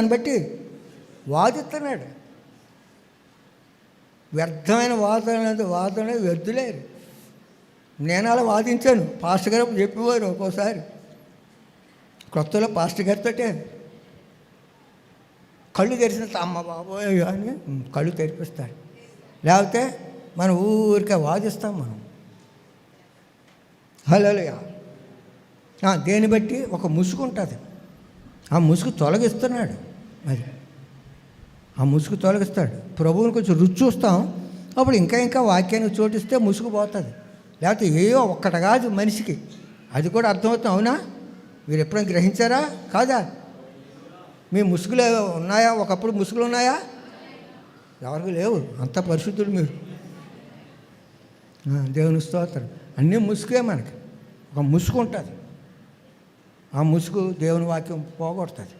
దాన్ని బట్టి వాదిస్తున్నాడు. వ్యర్థమైన వాదన వాదన వ్యర్థులేరు నేను అలా వాదించాను. పాస్టర్ గారు చెప్పేవారు ఒక్కోసారి. క్రొత్తలో పాస్టర్ గారితోటే కళ్ళు తెరిచిన అమ్మ బాబోయ్ అని కళ్ళు తెరిపిస్తాడు. లేకపోతే మనం ఊరికే వాదిస్తాం మనం. హలో దేన్ని బట్టి? ఒక ముసుగు ఉంటుంది. ఆ ముసుగు తొలగిస్తున్నాడు. అది ఆ ముసుగు తొలగిస్తాడు. ప్రభువుని కొంచెం రుచి చూస్తాం. అప్పుడు ఇంకా ఇంకా వాక్యాన్ని చోటిస్తే ముసుగు పోతుంది. లేకపోతే ఏయో ఒక్కట కాదు మనిషికి. అది కూడా అర్థమవుతుంది అవునా? మీరు ఎప్పుడైనా గ్రహించారా? కాదా? మీ ముసుగులు ఉన్నాయా? ఒకప్పుడు ముసుగులు ఉన్నాయా? ఎవరికి లేవు. అంత పరిశుద్ధుడు మీరు. దేవుని స్తోత్రం. అన్నీ ముసుగే మనకి. ఒక ముసుగు ఉంటుంది. ఆ ముసుగు దేవుని వాక్యం పోగొడుతుంది.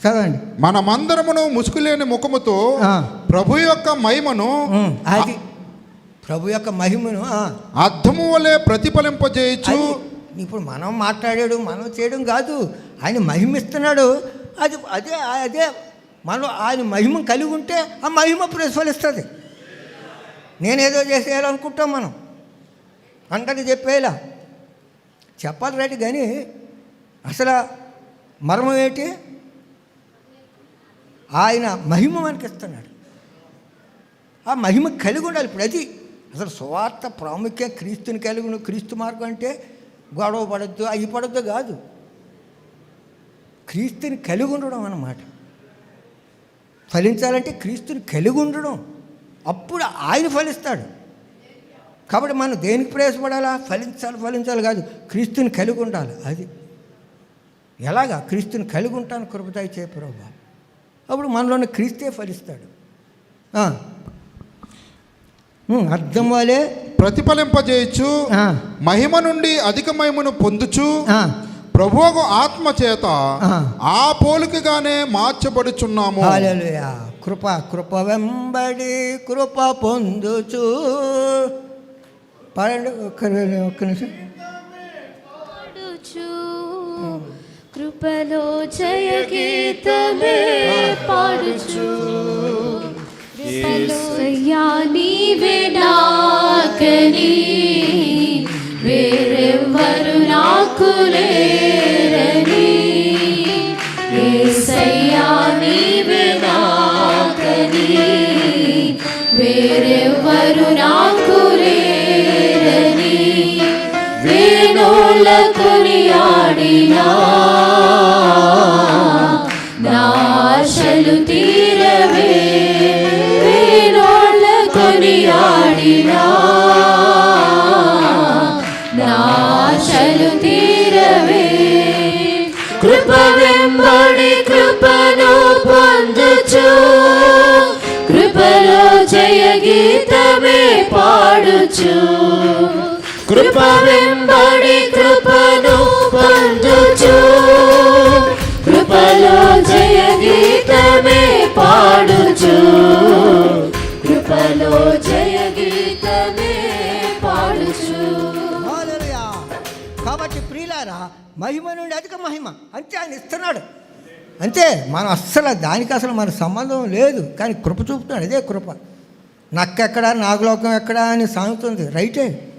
చదవండి. మనమందరమును ముసుగులేని ముఖముతో. ప్రభు యొక్క మహిమను అది. ప్రభు యొక్క మహిమను అర్థము వలె ప్రతిఫలింపజేయచ్చు. ఇప్పుడు మనం మాట్లాడాడు మనం చేయడం కాదు. ఆయన మహిమిస్తున్నాడు. అది అదే అదే. మనం ఆయన మహిమ కలిగి ఉంటే ఆ మహిమ ప్రతిఫలిస్తుంది. నేనేదో చేసేయాలనుకుంటాం మనం. అందరికి చెప్పేలా. చెప్పాలి రైట్ కానీ అసలు మర్మం ఏంటి? ఆయన మహిమ మనకి ఇస్తున్నాడు ఆ మహిమ కలిగి ఉండాలి. ఇప్పుడు అది అసలు సువార్త ప్రాముఖ్యం క్రీస్తుని కలిగి క్రీస్తు మార్గం అంటే గొడవ పడద్దు అవి పడద్దు కాదు. క్రీస్తుని కలిగి ఉండడం అన్నమాట. ఫలించాలంటే క్రీస్తుని కలిగి ఉండడం. అప్పుడు ఆయన ఫలిస్తాడు. కాబట్టి మనం దేనికి ప్రయాసపడాలా? ఫలించాలి ఫలించాలి కాదు. క్రీస్తుని కలిగి ఉండాలి. అది ఎలాగా? క్రీస్తుని కలిగి ఉంటాను కృపదాయి చేయ ప్రభా. అప్పుడు మనలోని క్రీస్తే ఫలిస్తాడు. అర్థం వాళ్ళే ప్రతిఫలింపజేయచ్చు. మహిమ నుండి అధిక మహిమను పొందుచు ఆ, ప్రభువుకు ఆత్మ చేత ఆ. పోలికగానే మార్చబడుచున్నాము. కృప కృప వెంబడి కృప పొందుచు. పాడండి ఒక్క ఒక్క నిమిషం. కృపలో జయ గీతమే పాడుచు. కృపలో నీవే నాకని వేరెవ్వరు నాకు లేరని. ఏసయ్యా నీవే నాకని వేరెవ్వరు నాకు కొనియాడినా నాశలు తీరవే వేణోళ్ళ కొనియాడినా. నాశలు తీరవే కృప వెంబడి కృపను పొందుచు. కృపలో జయ గీతమే పాడుచు. కృప వెంబడి పాడుచు. కృపలో జయ గీతమే పాడుచు కాబట్టి ప్రియులారా మహిమ నుండి అధిక మహిమ అంతే ఆయన ఇస్తున్నాడు. అంతే మనం అస్సలు దానికి అసలు మన సంబంధం లేదు కానీ కృప చూపుతున్నాడు అదే కృప. నక్కెక్కడ నాగలోకం ఎక్కడ అని సాగుతుంది. రైటే.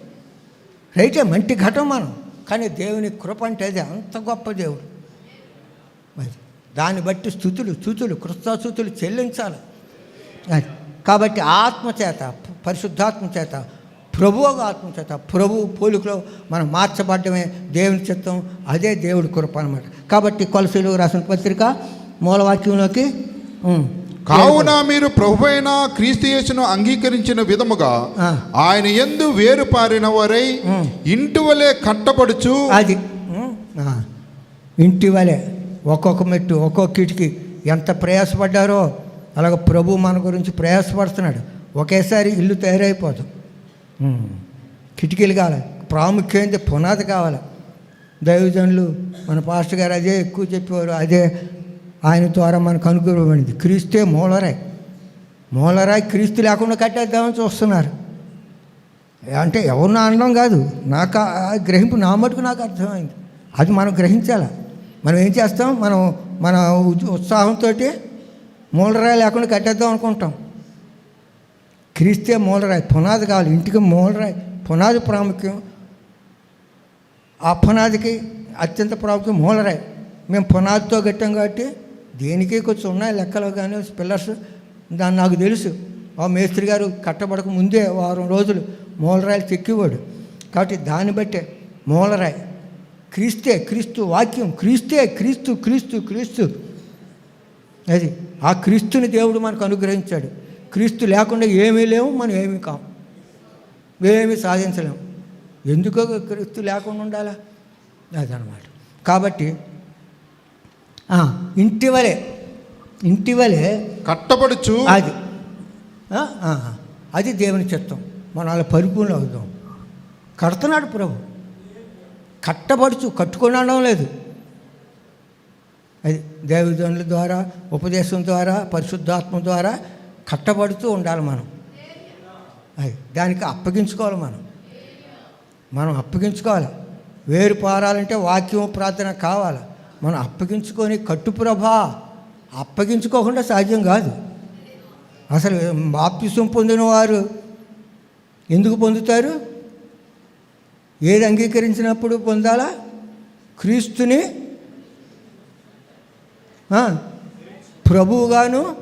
రైటే మంటి ఘటం మనం. కానీ దేవుని కృప అంటే అదే అంత గొప్ప దేవుడు. మరి దాన్ని బట్టి స్థుతులు స్థుతులు కృష్ణస్థుతులు చెల్లించాలి. కాబట్టి ఆత్మ చేత పరిశుద్ధాత్మ చేత ప్రభు ఆత్మ చేత ప్రభు పోలికలో మనం మార్చబడ్డమే దేవుని చిత్తం అదే దేవుడి కృప అనమాట కాబట్టి కొలసలు రాసిన పత్రిక మూలవాక్యంలోకి కావున మీరు ప్రభువైన క్రీస్తు యేసును అంగీకరించిన విధముగా. ఆయన ఎందు వేరు పారిన వారై. ఇంటి వలె కట్టబడుచు అది ఇంటి వలె ఒక్కొక్క మెట్టు ఒక్కొక్క కిటికీ. ఎంత ప్రయాసపడ్డారో అలాగ ప్రభు మన గురించి ప్రయాసపడుతున్నాడు. ఒకేసారి ఇల్లు తయారైపోదు. కిటికీలు కావాలి. ప్రాముఖ్యమైనది పునాది కావాలి. దైవజనులు మన పాస్టర్ గారు అదే ఎక్కువ చెప్పేవారు. అదే ఆయన ద్వారా మనకు అనుగ్రహమైంది. క్రీస్తే మూలరాయి. మూలరాయి క్రీస్తు లేకుండా కట్టేద్దామని చూస్తున్నారు. అంటే ఎవరిని అనడం కాదు. నాకు గ్రహింపు నా మటుకు నాకు అర్థమైంది. అది మనం గ్రహించాలి? మనం ఏం చేస్తాం? మనం మన ఉత్సాహంతో మూలరాయి లేకుండా కట్టేద్దాం అనుకుంటాం. క్రీస్తే మూలరాయి పునాది కావాలి. ఇంటికి మూలరాయి పునాది ప్రాముఖ్యం. ఆ పునాదికి అత్యంత ప్రాముఖ్యం మూలరాయి. మేము పునాదితో కట్టాం కాబట్టి దేనికి కొంచెం ఉన్నాయి లెక్కలు కానీ పిల్లర్స్. దాన్ని నాకు తెలుసు. ఆ మేస్త్రి గారు కట్టబడక ముందే వారం రోజులు మూలరాయిలు చెక్కివాడు. కాబట్టి దాన్ని బట్టే మూలరాయి. క్రీస్తే క్రీస్తు వాక్యం క్రీస్తే క్రీస్తు క్రీస్తు క్రీస్తు. అది ఆ క్రీస్తుని దేవుడు మనకు అనుగ్రహించాడు. క్రీస్తు లేకుండా ఏమీ లేవు మనం ఏమీ కాం. ఏమీ సాధించలేము ఎందుకో క్రీస్తు లేకుండా ఉండాలా? అదనమాట కాబట్టి ఆ, ఇంటి వలె ఇంటి వలె కట్టబడుచు. అది అది దేవుని చిత్తం. మనం అలా పరిపూర్ణ అవుతాం. కడుతున్నాడు ప్రభు. కట్టబడుచు కట్టుకొనడం లేదు. అది దేవజనుల ద్వారా ఉపదేశం ద్వారా పరిశుద్ధాత్మ ద్వారా కట్టబడుతూ ఉండాలి మనం. అది దానికి అప్పగించుకోవాలి మనం. మనం అప్పగించుకోవాలి. వేరు పారాలంటే వాక్యం ప్రార్థన కావాలి. మనం అప్పగించుకొని కట్టుప్రభా అప్పగించుకోకుండా సాధ్యం కాదు. అసలు బాప్తిసం పొందిన వారు ఎందుకు పొందుతారు? ఏది అంగీకరించినప్పుడు పొందాలా? క్రీస్తుని? ప్రభువుగాను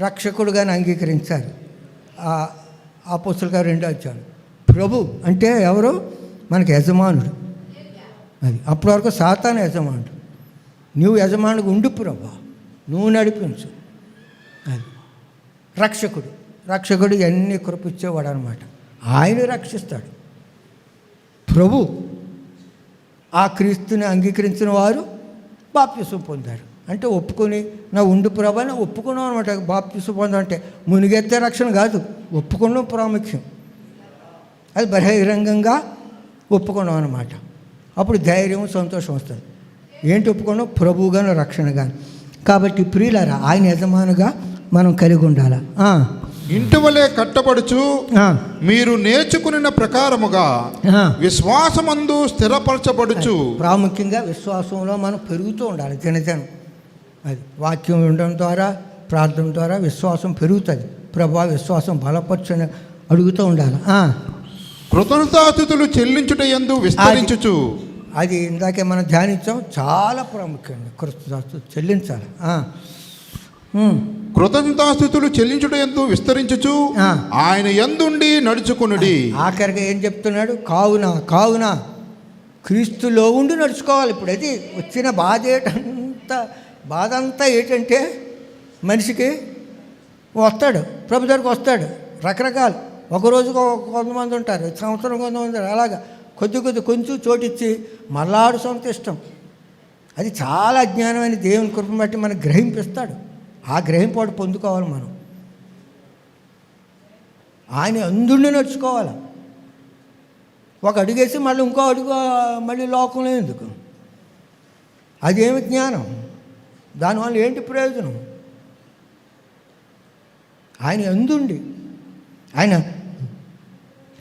రక్షకుడుగాను అంగీకరించాలి ఆ అపోస్తుల గారు రెండో వచ్చాను ప్రభు అంటే ఎవరు? మనకి యజమానుడు. అది అప్పటి వరకు సాతాను యజమానుడు. నువ్వు యజమానుడు ఉండు ప్రభా. నువ్వు నడిపించు. అది రక్షకుడు. రక్షకుడు ఎన్ని కురిపించేవాడు అనమాట ఆయన రక్షిస్తాడు. ప్రభు ఆ క్రీస్తుని అంగీకరించిన వారు బాప్తిసం పొందారు. అంటే ఒప్పుకొని నా ఉండు ప్రభాని ఒప్పుకున్నాం అనమాట బాప్తిసం పొందాలంటే అంటే మునిగెత్తే రక్షణ కాదు ఒప్పుకున్న ప్రాముఖ్యం. అది బహిరంగంగా ఒప్పుకున్నాం అనమాట అప్పుడు ధైర్యం సంతోషం వస్తుంది. ఏంటి ఒప్పుకున్నాం? ప్రభువుగాను రక్షణగాను కాబట్టి ప్రియులారా ఆయన యజమానుగా మనం కలిగి ఉండాలి? ఆ, ఇంటి వలె కట్టబడుచు మీరు నేర్చుకున్న ప్రకారముగా. విశ్వాసమందు స్థిరపరచబడుచు. ప్రాముఖ్యంగా విశ్వాసంలో మనం పెరుగుతూ ఉండాలి దినదినం అది వాక్యం ఉండడం ద్వారా ప్రార్థన ద్వారా విశ్వాసం పెరుగుతుంది. ప్రభా విశ్వాసం బలపరచని అడుగుతూ ఉండాలి. ఆ, కృతజ్ఞతాస్థుతులు చెల్లించుట ఎందు విస్తరించుచు. అది ఇందాకే మనం ధ్యానించాం చాలా ప్రాముఖ్యం. కృతజ్ఞత చెల్లించాలి. కృతజ్ఞతాస్థుతులు చెల్లించుట ఎందు విస్తరించుచు. ఆయన ఎందుండి నడుచుకునుడి? ఆఖరిగా ఏం చెప్తున్నాడు? కావున కావున క్రీస్తులో ఉండి నడుచుకోవాలి. ఇప్పుడు అది వచ్చిన బాధ ఏంటంత బాధ అంతా ఏంటంటే మనిషికి వస్తాడు. ప్రభు దగ్గరకు వస్తాడు. రకరకాలు. ఒక రోజుకు ఒక కొంతమంది ఉంటారు. సంవత్సరం కొంతమంది ఉంటారు. అలాగా. కొద్ది కొద్ది కొంచెం చోటిచ్చి మళ్ళాడు సొంత ఇష్టం. అది చాలా అజ్ఞానమైన దేవుని కృపను బట్టి మనకు గ్రహింపిస్తాడు. ఆ గ్రహింపాటు పొందుకోవాలి మనం. ఆయన అందుండి నడుచుకోవాలి? ఒక అడుగేసి మళ్ళీ ఇంకో అడుగు మళ్ళీ లోకంలో ఎందుకు? అదేమి జ్ఞానం? దానివల్ల ఏంటి ప్రయోజనం? ఆయన ఎందుండి ఆయన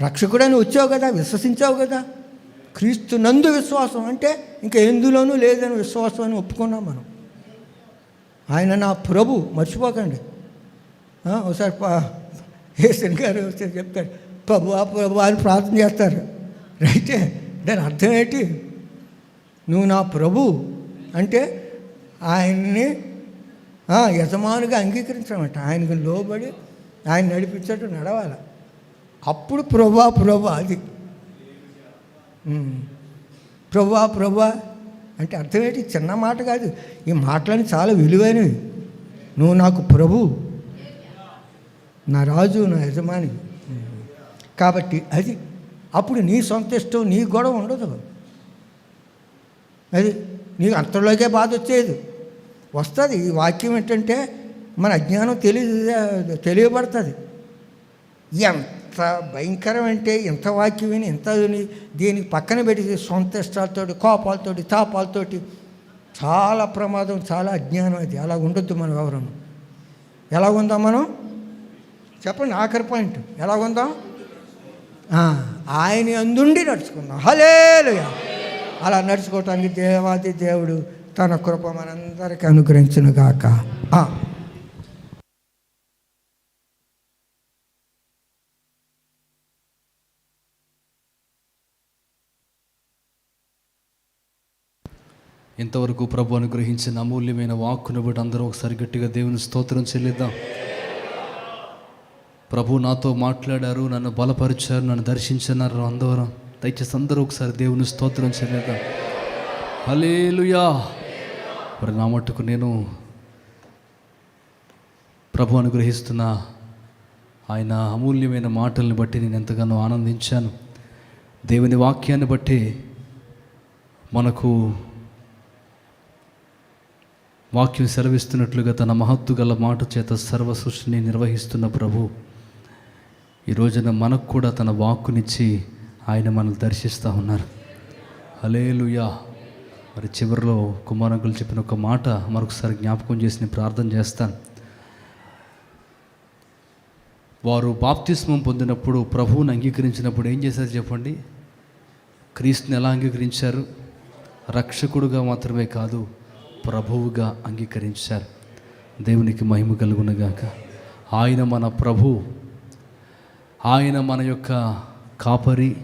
రక్షకుడని వచ్చావు కదా విశ్వసించావు కదా. క్రీస్తు నందు విశ్వాసం అంటే ఇంకా ఎందులోనూ లేదని విశ్వాసం అని ఒప్పుకున్నాం మనం. ఆయన నా ప్రభు మర్చిపోకండి. ఒకసారి హేసన్ ఏసన్ గారు ఒకసారి చెప్తారు ప్రభు ప్రభు అని ప్రార్థన చేస్తారు. అయితే దాని అర్థం ఏంటి? నువ్వు నా ప్రభు అంటే ఆయన్ని యజమానుగా అంగీకరించమంట ఆయనకు లోబడి ఆయన నడిపించట్టు నడవాలి. అప్పుడు ప్రభా ప్రభా అది. ప్రభా ప్రభా అంటే అర్థం ఏంటి చిన్న మాట కాదు. ఈ మాటలని చాలా విలువైనవి. నువ్వు నాకు ప్రభు. నా రాజు నా యజమాని. కాబట్టి అది అప్పుడు నీ సొంత ఇష్టం నీ గొడవ ఉండదు. అది నీకు అంతలోకే బాధ వచ్చేది. వస్తుంది. ఈ వాక్యం ఏంటంటే మన అజ్ఞానం తెలియ తెలియబడుతుంది. ఎంత భయంకరం అంటే ఎంత వాక్యం విని ఎంత దీనికి పక్కన పెట్టి సొంత ఇష్టాలతోటి కోపాలతోటి తాపాలతోటి చాలా ప్రమాదం చాలా అజ్ఞానం అది. అలా ఉండొద్దు మనం ఎవరన్నా ఎలా ఉందాం మనం? చెప్పండి ఆఖరి పాయింట్. ఎలా ఉందాం ఆయన అందుండి నడుచుకుందాం. హలేలుయా అలా నడుచుకోవటానికి దేవాది దేవుడు తన కృప మనందరికీ అనుగ్రహించునుగాక. ఇంతవరకు ప్రభు అనుగ్రహించిన అమూల్యమైన వాక్కును బట్టి అందరూ ఒకసారి గట్టిగా దేవుని స్తోత్రం చెల్లిద్దాం. ప్రభు నాతో మాట్లాడారు నన్ను బలపరిచారు నన్ను దర్శించినారు అందరం. దయచేసి అందరూ ఒకసారి దేవుని స్తోత్రం చెల్లిద్దాం. హలేలుయా మరి నా మట్టుకు నేను ప్రభు అనుగ్రహిస్తున్న ఆయన అమూల్యమైన మాటల్ని బట్టి నేను ఎంతగానో ఆనందించాను. దేవుని వాక్యాన్ని బట్టి మనకు వాక్యం సెలవిస్తున్నట్లుగా తన మహత్తు గల మాట చేత సర్వ సృష్టిని నిర్వహిస్తున్న ప్రభు. ఈ రోజున మనకు కూడా తన వాక్కునిచ్చి ఆయన మనల్ని దర్శిస్తూ ఉన్నారు. హలేలుయా మరి చివరిలో కుమారంకులు చెప్పిన ఒక మాట మరొకసారి జ్ఞాపకం చేసి నేను ప్రార్థన చేస్తాను. వారు బాప్తిస్మం పొందినప్పుడు ప్రభువుని అంగీకరించినప్పుడు ఏం చేశారు చెప్పండి? క్రీస్తుని ఎలా అంగీకరించారు? రక్షకుడుగా మాత్రమే కాదు ప్రభువుగా అంగీకరించారు. దేవునికి మహిమ కలుగునగాక. ఆయన మన ప్రభు. ఆయన మన యొక్క కాపరి.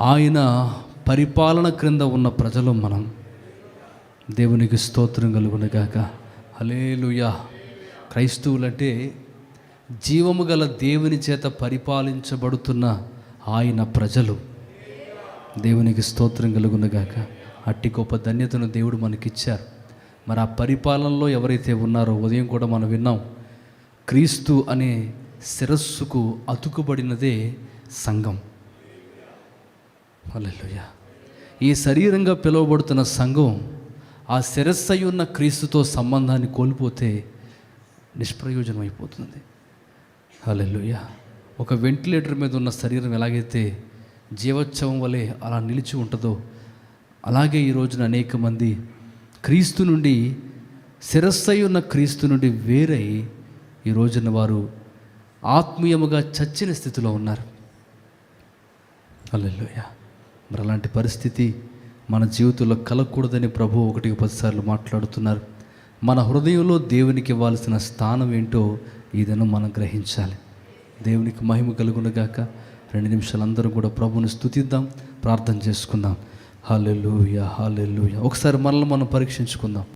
ఆయన పరిపాలన క్రింద ఉన్న ప్రజలు మనం. దేవునికి స్తోత్రం కలుగునగాక. హలేలుయా క్రైస్తవులంటే జీవము గల దేవుని చేత పరిపాలించబడుతున్న ఆయన ప్రజలు. దేవునికి స్తోత్రం కలుగునగాక. అట్టి గొప్ప ధన్యతను దేవుడు మనకిచ్చారు. మరి ఆ పరిపాలనలో ఎవరైతే ఉన్నారో ఉదయం కూడా మనం విన్నాం క్రీస్తు అనే శిరస్సుకు అతుకుబడినదే సంఘం. హల్లెలూయా. ఈ శరీరంగా పిలువబడుతున్న సంఘం ఆ శిరస్సై ఉన్న క్రీస్తుతో సంబంధాన్ని కోల్పోతే నిష్ప్రయోజనం అయిపోతుంది హల్లెలూయా. ఒక వెంటిలేటర్ మీద ఉన్న శరీరం ఎలాగైతే జీవోత్సవం వలె అలా నిలిచి ఉంటుందో అలాగే ఈ రోజున అనేక మంది క్రీస్తు నుండి శిరస్సై ఉన్న క్రీస్తు నుండి వేరై ఈ రోజున వారు ఆత్మీయముగా చచ్చిన స్థితిలో ఉన్నారు. అల్లెల్లోయ మరి అలాంటి పరిస్థితి మన జీవితంలో కలగకూడదని ప్రభు ఒకటికి పదిసార్లు మాట్లాడుతున్నారు. మన హృదయంలో దేవునికి ఇవ్వాల్సిన స్థానం ఏంటో ఇదను మనం గ్రహించాలి. దేవునికి మహిమ కలుగునగాక రెండు నిమిషాలు అందరూ కూడా ప్రభుని స్థుతిద్దాం ప్రార్థన చేసుకుందాం. హాలెలుయ హాలెలుయ ఒకసారి మనల్ని మనం పరీక్షించుకుందాం.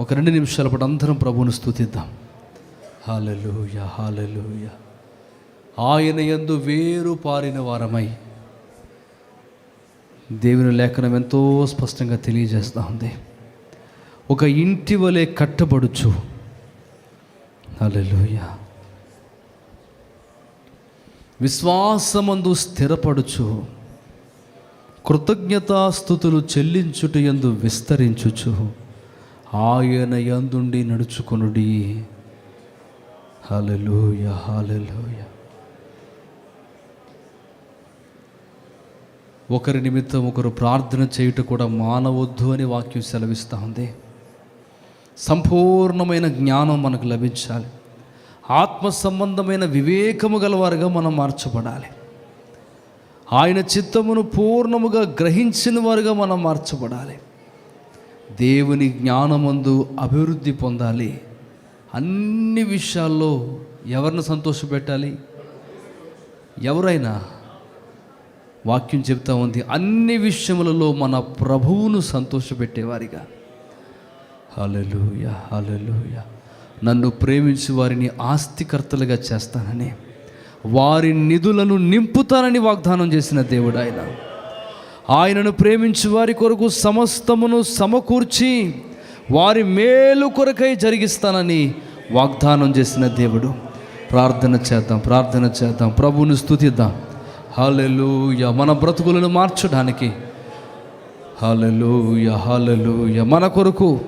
ఒక రెండు నిమిషాల పాటు అందరం ప్రభువుని స్థుతిద్దాం హాలెలుయ హాలెలుయ ఆయన యందు వేరు పారిన వారమై దేవుని లేఖనం ఎంతో స్పష్టంగా తెలియజేస్తూ ఉంది. ఒక ఇంటి వలె కట్టబడుచు. హాలెలూయ విశ్వాసమందు స్థిరపడుచు. కృతజ్ఞతాస్థుతులు చెల్లించుట యందు విస్తరించుచు. ఆయన యందుండి నడుచుకునుడి. హలలోయ హాలెలూయ ఒకరి నిమిత్తం ఒకరు ప్రార్థన చేయుట కూడా మానవద్దు అని వాక్యం సెలవిస్తూ ఉంది. సంపూర్ణమైన జ్ఞానం మనకు లభించాలి. ఆత్మ సంబంధమైన వివేకము గలవారుగా మనం మార్చబడాలి. ఆయన చిత్తమును పూర్ణముగా గ్రహించిన వారుగా మనం మార్చబడాలి. దేవుని జ్ఞానమందు అభివృద్ధి పొందాలి. అన్ని విషయాల్లో ఎవరిని సంతోషపెట్టాలి ఎవరైనా వాక్యం చెప్తా ఉంది అన్ని విషయములలో మన ప్రభువును సంతోషపెట్టేవారిగా. హలలుయ హల్లెలూయ. నన్ను ప్రేమించి వారిని ఆస్తికర్తలుగా చేస్తానని వారి నిధులను నింపుతానని వాగ్దానం చేసిన దేవుడు ఆయన. ఆయనను ప్రేమించి వారి కొరకు సమస్తమును సమకూర్చి వారి మేలు కొరకై జరిగిస్తానని వాగ్దానం చేసిన దేవుడు. ప్రార్థన చేద్దాం ప్రార్థన చేద్దాం. ప్రభువుని స్థుతిద్దాం హాలెలూయ మన బ్రతుకులను మార్చడానికి. హాలెలూయ హాలెలూయ మన కొరకు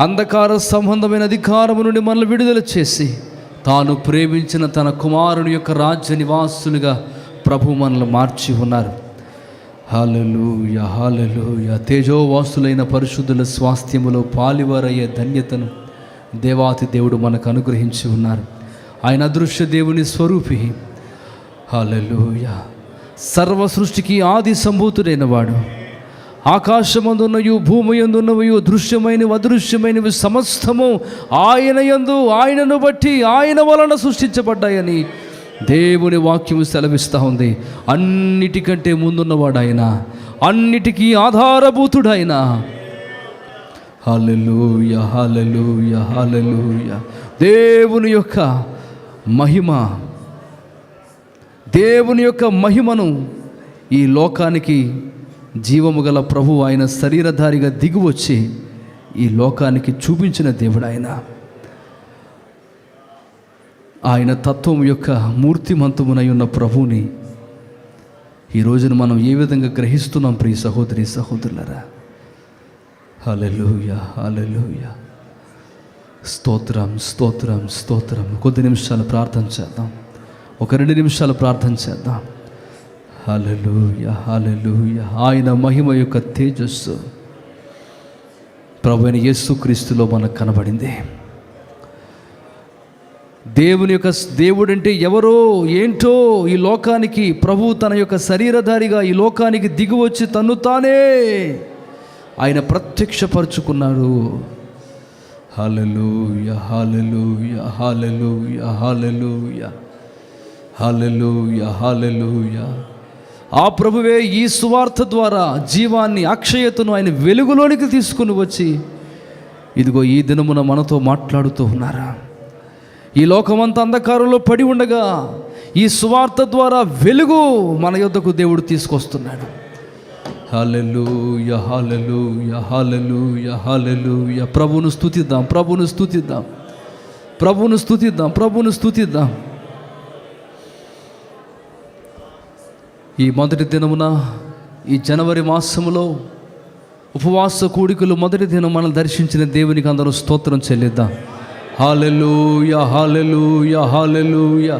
అంధకార సంబంధమైన అధికారము నుండి మనల్ని విడుదల చేసి తాను ప్రేమించిన తన కుమారుని యొక్క రాజ్య నివాసులుగా ప్రభు మనల్ని మార్చి ఉన్నారు. హాలెలూయ హాలెలూయ తేజోవాసులైన పరిశుద్ధుల స్వాస్థ్యములో పాలివారయ్యే ధన్యతను దేవాతి దేవుడు మనకు అనుగ్రహించి ఉన్నారు. ఆయన అదృశ్య దేవుని స్వరూపి. హలలుయ సర్వ సృష్టికి ఆది సంభూతుడైన వాడు. ఆకాశమందున్నయు భూమి ఎందున్నవయు దృశ్యమైనవి అదృశ్యమైనవి సమస్తము ఆయన యందు ఆయనను బట్టి ఆయన వలన సృష్టించబడ్డాయని దేవుని వాక్యం సెలవిస్తూ ఉంది. అన్నిటికంటే ముందున్నవాడు ఆయన అన్నిటికీ ఆధారభూతుడైన హల్లెలూయ హలలుయ హల్లెలూయ. దేవుని యొక్క మహిమ దేవుని యొక్క మహిమను ఈ లోకానికి జీవము గల ప్రభు ఆయన శరీరధారిగా దిగువచ్చి ఈ లోకానికి చూపించిన దేవుడు ఆయన ఆయన తత్వం యొక్క మూర్తిమంతమునై ఉన్న ప్రభువుని ఈ రోజున మనం ఏ విధంగా గ్రహిస్తున్నాం ప్రియ సహోదరి సహోదరులరా? హల్లెలూయా హల్లెలూయా. స్తోత్రం స్తోత్రం స్తోత్రం. కొద్ది నిమిషాలు ప్రార్థన చేద్దాం. ఒక రెండు నిమిషాలు ప్రార్థన చేద్దాం. హలలుయ హలలుయ ఆయన మహిమ యొక్క తేజస్సు ప్రభు అయిన యేసుక్రీస్తులో మనకు కనబడింది. దేవుని యొక్క దేవుడు అంటే ఎవరో ఏంటో ఈ లోకానికి ప్రభు తన యొక్క శరీరధారిగా ఈ లోకానికి దిగువచ్చి తన్ను తానే ఆయన ప్రత్యక్షపరుచుకున్నాడు. హలలు హల్లెలూయ హల్లెలూయ హల్లెలూయ హల్లెలూయ హల్లెలూయ ఆ ప్రభువే ఈ సువార్త ద్వారా జీవాన్ని అక్షయతను ఆయన వెలుగులోనికి తీసుకుని వచ్చి ఇదిగో ఈ దినమున మనతో మాట్లాడుతూ ఉన్నారా? ఈ లోకమంతా అంధకారంలో పడి ఉండగా ఈ సువార్త ద్వారా వెలుగు మన యొద్దకు దేవుడు తీసుకొస్తున్నాడు. హల్లెలూయ హల్లెలూయ హల్లెలూయ హల్లెలూయ ప్రభును స్థుతిద్దాం ప్రభును స్థుతిద్దాం ప్రభును స్థుతిద్దాం ప్రభును స్థుతిద్దాం ఈ మొదటి దినమున ఈ జనవరి మాసములో ఉపవాస కూడికలు మొదటి దినం మనం దర్శించిన దేవునికి అందరూ స్తోత్రం చెల్లిద్దాం. హాలెలూయ హాలెలూయ హాలెలూయ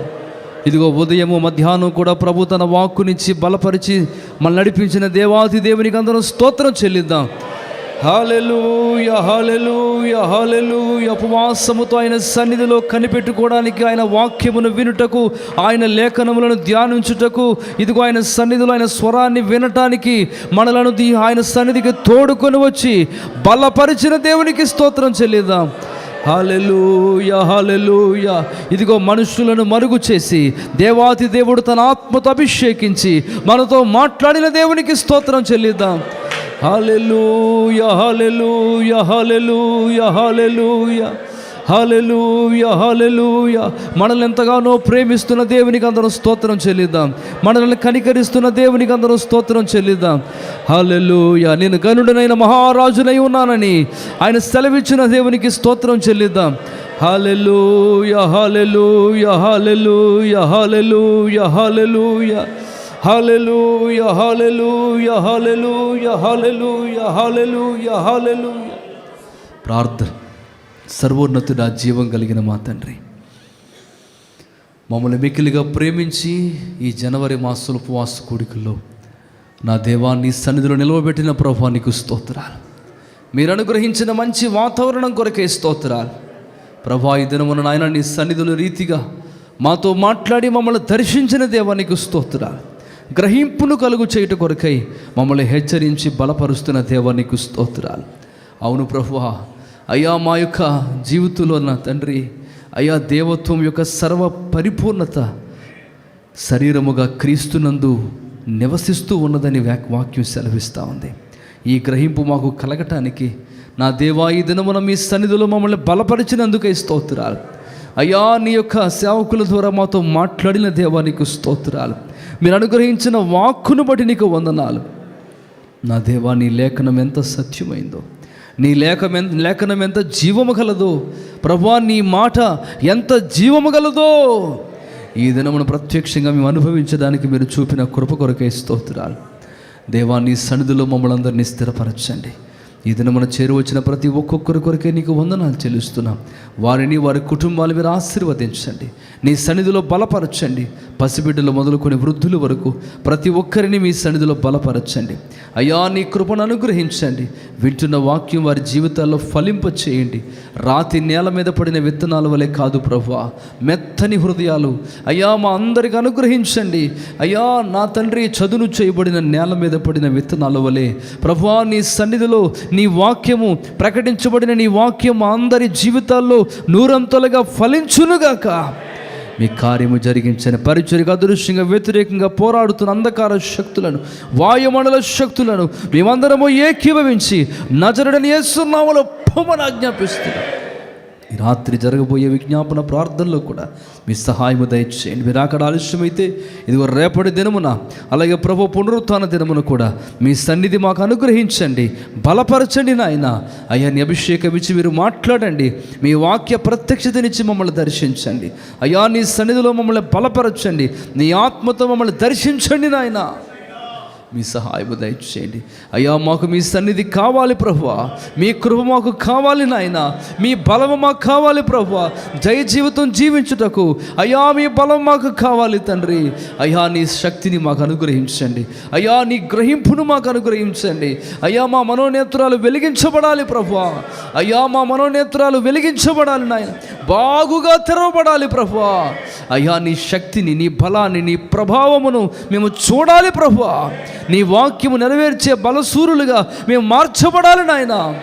ఇదిగో ఉదయము మధ్యాహ్నం కూడా ప్రభు తన వాక్కునిచ్చి బలపరిచి మన నడిపించిన దేవాది దేవునికి అందరం స్తోత్రం చెల్లిద్దాం. హాలెలూయ హాలెలూయ హాలెలూయ ఉపవాసముతో ఆయన సన్నిధిలో కనిపెట్టుకోవడానికి ఆయన వాక్యమును వినుటకు ఆయన లేఖనములను ధ్యానించుటకు ఇదిగో ఆయన సన్నిధిలో ఆయన స్వరాన్ని వినటానికి మనలను దీ- ఆయన సన్నిధికి తోడుకొని వచ్చి బలపరిచిన దేవునికి స్తోత్రం చెల్లిద్దాం. హాలెలూయ హాలెలూయ ఇదిగో మనుషులను మరుగు చేసి దేవాతి దేవుడు తన ఆత్మతో అభిషేకించి మనతో మాట్లాడిన దేవునికి స్తోత్రం చెల్లిద్దాం. Hallelujah hallelujah hallelujah hallelujah hallelujah hallelujah మనల్ని ఎంతగానో ప్రేమిస్తున్న దేవునికి అందరం స్తోత్రం చెల్లిద్దాం. మనల్ని కనికరిస్తున్న దేవునికి అందరం స్తోత్రం చెల్లిద్దాం. హాలెలూయ నేను గనుడనైన మహారాజునై ఉన్నానని ఆయన సెలవిచ్చిన దేవునికి స్తోత్రం చెల్లిద్దాం. Hallelujah hallelujah hallelujah hallelujah hallelujah hallelujah hallelujah hallelujah hallelujah hallelujah hallelujah ప్రార్థన. సర్వోన్నతుడా జీవం కలిగిన మా తండ్రి. మమ్మల్ని మిక్కిలిగా ప్రేమించి ఈ జనవరి మాసలు ఉపవాస కోడికల్లో నా దేవాన్ని సన్నిధిలో నిలవబెట్టిన ప్రభా నీకు స్తోత్రాలు. మీరు అనుగ్రహించిన మంచి వాతావరణం కొరకే స్తోత్రాలు. ప్రభా ఈ దినమున నాయన నీ సన్నిధుల రీతిగా మాతో మాట్లాడి మమ్మల్ని దర్శించిన దేవానికి స్తోత్రాలు. గ్రహింపును కలుగు చేయుట కొరకై మమ్మల్ని హెచ్చరించి బలపరుస్తున్న దేవానికి స్తోత్రాలు. అవును ప్రభువా అయ్యా మా యొక్క జీవితంలో నా తండ్రి అయ్యా దేవత్వం యొక్క సర్వ పరిపూర్ణత శరీరముగా క్రీస్తునందు నివసిస్తూ ఉన్నదని వాక్- వాక్యం సెలవిస్తూ ఉంది. ఈ గ్రహింపు మాకు కలగటానికి నా దేవా ఈ దినమున మీ సన్నిధిలో మమ్మల్ని బలపరిచినందుకే స్తోత్రాలు. అయ్యా నీ యొక్క సేవకుల ద్వారా మాతో మాట్లాడిన దేవానికి స్తోత్రాలు. మీరు అనుగ్రహించిన వాక్కును బట్టి నీకు వందనాలు. నా దేవా నీ లేఖనం ఎంత సత్యమైందో. నీ లేఖం ఎంత లేఖనం ఎంత జీవము గలదో. ప్రభా నీ మాట ఎంత జీవము గలదో. ఈ దినమును ప్రత్యక్షంగా మేము అనుభవించడానికి మీరు చూపిన కృప కొరకే స్తోత్రాలు. దేవా నీ సన్నిధిలో మమ్మల్ని అందరినీ స్థిరపరచండి. ఈ దినమున చేరువచ్చిన ప్రతి ఒక్కొక్కరి కొరకే నీకు వందనాలు చెల్లిస్తున్నాం. వారిని వారి కుటుంబాలు మీరు ఆశీర్వదించండి. నీ సన్నిధిలో బలపరచండి. పసిబిడ్డలు మొదలుకొని వృద్ధుల వరకు ప్రతి ఒక్కరిని మీ సన్నిధిలో బలపరచండి. అయ్యా నీ కృపను అనుగ్రహించండి. వింటున్న వాక్యం వారి జీవితాల్లో ఫలింప చేయండి. రాతి నేల మీద పడిన విత్తనాల వలె కాదు ప్రభా మెత్తని హృదయాలు. అయ్యా మా అందరికి అనుగ్రహించండి. అయ్యా నా తండ్రి చదును చేయబడిన నేల మీద పడిన విత్తనాల వలె. ప్రభా నీ సన్నిధిలో నీ వాక్యము ప్రకటించబడిన నీ వాక్యం అందరి జీవితాల్లో నూరంతలుగా ఫలించునుగాక. మీ కార్యము జరిగించిన పరిచయకు అదృశ్యంగా వ్యతిరేకంగా పోరాడుతున్న అంధకార శక్తులను వాయుమండల శక్తులను మేమందరము ఏకీభవించి నజరుడని ఏసునామలో పొమ్మని ఆజ్ఞాపిస్తున్నాం. ఈ రాత్రి జరగబోయే విజ్ఞాపన ప్రార్థనలో కూడా మీ సహాయము దయచేయండి. మీరు అక్కడ ఆలస్యమైతే ఇదిగో రేపటి దినమున అలాగే ప్రభు పునరుత్న దినమున కూడా మీ సన్నిధి మాకు అనుగ్రహించండి. బలపరచండి నాయన. నీ అభిషేకం ఇచ్చి మీరు మాట్లాడండి. మీ వాక్య ప్రత్యక్షతనిచ్చి మమ్మల్ని దర్శించండి. అయ్యా నీ సన్నిధిలో మమ్మల్ని బలపరచండి. నీ ఆత్మతో మమ్మల్ని దర్శించండి నాయనా. మీ సహాయము దయచేయండి. అయ్యా మాకు మీ సన్నిధి కావాలి ప్రభు మీ కృప మాకు కావాలి నాయన. మీ బలము మాకు కావాలి ప్రభు జయ జీవితం జీవించుటకు. అయ్యా మీ బలం మాకు కావాలి తండ్రి. అయ్యా నీ శక్తిని మాకు అనుగ్రహించండి. అయ్యా నీ గ్రహింపును మాకు అనుగ్రహించండి. అయ్యా మా మనోనేత్రాలు వెలిగించబడాలి ప్రభు అయ్యా మా మనోనేత్రాలు వెలిగించబడాలి నాయన. బాగుగా తెరవబడాలి ప్రభు అయ్యా నీ శక్తిని నీ బలాన్ని నీ ప్రభావమును మేము చూడాలి ప్రభువా. నీ వాక్యము నెరవేర్చే బలసూరులుగా మేము మార్చబడాలి నాయన.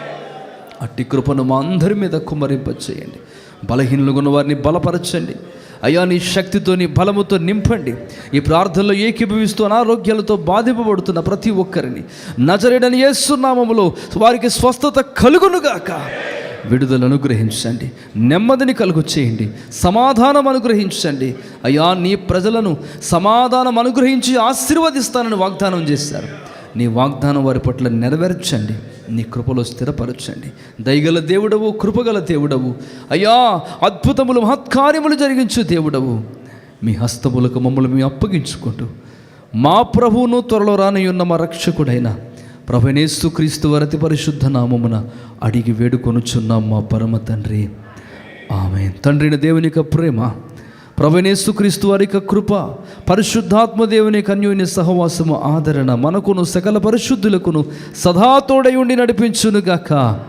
అట్టి కృపను మా అందరి మీద కుమ్మరింపచేయండి. బలహీనులుగా ఉన్న వారిని బలపరచండి. అయ్యా నీ శక్తితో నీ బలముతో నింపండి. ఈ ప్రార్థనలో ఏకీభవిస్తూ అనారోగ్యాలతో బాధింపబడుతున్న ప్రతి ఒక్కరిని. నజరేడని ఏస్తున్నామములో వారికి స్వస్థత కలుగునుగాక. విడుదల అనుగ్రహించండి. నెమ్మదిని కలుగు చేయండి. సమాధానం అనుగ్రహించండి. అయ్యా నీ ప్రజలను సమాధానం అనుగ్రహించి ఆశీర్వదిస్తానని వాగ్దానం చేశారు. నీ వాగ్దానం వారి పట్ల నెరవేర్చండి. నీ కృపలో స్థిరపరచండి. దయగల దేవుడవు కృపగల దేవుడవు. అయ్యా అద్భుతములు మహత్కార్యములు జరిగించు దేవుడవు. మీ హస్తములకు మమ్మల్ని మేము అప్పగించుకుంటూ మా ప్రభువును త్వరలో రానయ్యున్న మా రక్షకుడైన ప్రభనేస్తు క్రీస్తు వరతి పరిశుద్ధ నామమున అడిగి వేడుకొనుచున్నాం మా పరమ తండ్రి. ఆమె తండ్రిని దేవుని యొక్క ప్రేమ ప్రభనేస్తు క్రీస్తు వారి యొక్క కృప పరిశుద్ధాత్మ దేవుని కన్యోని సహవాసము ఆదరణ మనకును సకల పరిశుద్ధులకును సదా తోడై ఉండి నడిపించునుగాక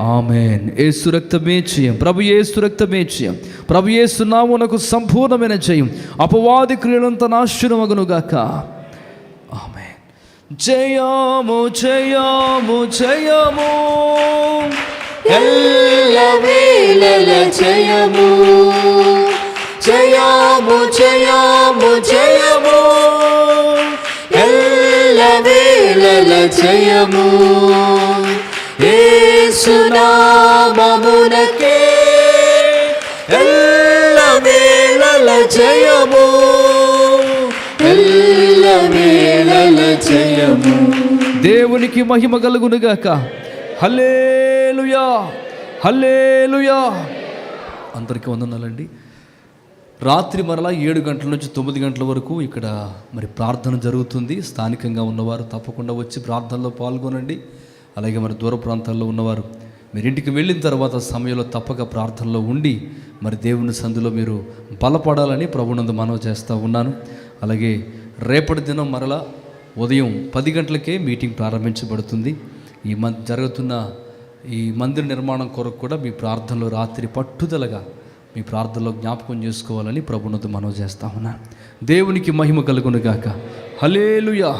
ఆమెన్. ఏసు రక్తమే చేయం. ప్రభు ఏసు రక్తమే చేయం. ప్రభు ఏసు నామునకు సంపూర్ణమైన జయం. అపవాది క్రియలంత నాశనమగునుగాక గాక. జయము జయము జయము. ఎల్లవేళల జయము. జయము జయము జయము. ఎల్లవేళల జయము. ఏ ఏసునామమునకే ఎల్లవేళల జయము. దేవునికి మహిమ కలుగునుగాక. Hallelujah hallelujah. అందరికీ వందనాలండి. రాత్రి మరలా ఏడు గంటల నుంచి తొమ్మిది గంటల వరకు ఇక్కడ మరి ప్రార్థన జరుగుతుంది. స్థానికంగా ఉన్నవారు తప్పకుండా వచ్చి ప్రార్థనలో పాల్గొనండి. అలాగే మరి దూర ప్రాంతాల్లో ఉన్నవారు మీరు ఇంటికి వెళ్ళిన తర్వాత సమయంలో తప్పక ప్రార్థనలో ఉండి మరి దేవుని సందులో మీరు బలపడాలని ప్రభునందు మనవి చేస్తూ ఉన్నాను. అలాగే రేపటి దినం మరలా ఉదయం పది గంటలకే మీటింగ్ ప్రారంభించబడుతుంది. ఈ మన్ జరుగుతున్న ఈ మందిర నిర్మాణం కొరకు కూడా మీ ప్రార్థనలో రాత్రి పట్టుదలగా మీ ప్రార్థనలో జ్ఞాపకం చేసుకోవాలని ప్రభునతో మనవి చేస్తా ఉన్నాను దేవునికి మహిమ కలుగునుగాక హలేలుయా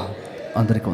అందరికీ